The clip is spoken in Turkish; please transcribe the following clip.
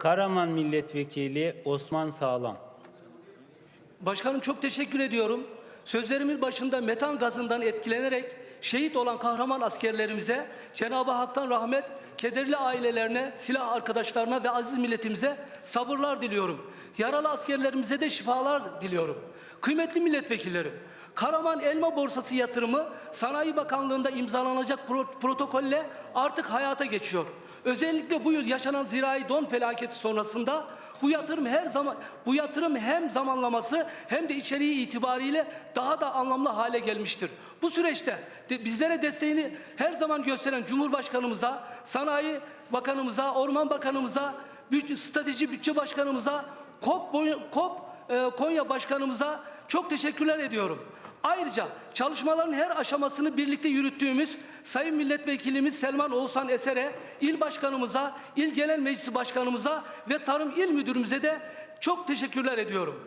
Karaman Milletvekili Osman Sağlam. Başkanım çok teşekkür ediyorum. Sözlerimin başında metan gazından etkilenerek şehit olan kahraman askerlerimize Cenab-ı Hak'tan rahmet, kederli ailelerine, silah arkadaşlarına ve aziz milletimize sabırlar diliyorum. Yaralı askerlerimize de şifalar diliyorum. Kıymetli milletvekillerim, Karaman Elma Borsası yatırımı Sanayi Bakanlığı'nda imzalanacak pro- protokolle artık hayata geçiyor. Özellikle bu yıl yaşanan zirai don felaketi sonrasında bu yatırım her zaman bu yatırım hem zamanlaması hem de içeriği itibariyle daha da anlamlı hale gelmiştir. Bu süreçte de bizlere desteğini her zaman gösteren Cumhurbaşkanımıza, Sanayi Bakanımıza, Orman Bakanımıza, Büt- Strateji Bütçe Başkanımıza, KOP, KOP e, Konya Başkanımıza çok teşekkürler ediyorum. Ayrıca çalışmaların her aşamasını birlikte yürüttüğümüz Sayın Milletvekilimiz Selman Oğuzhan Eser'e, il başkanımıza, il genel meclisi başkanımıza ve tarım il müdürümüze de çok teşekkürler ediyorum.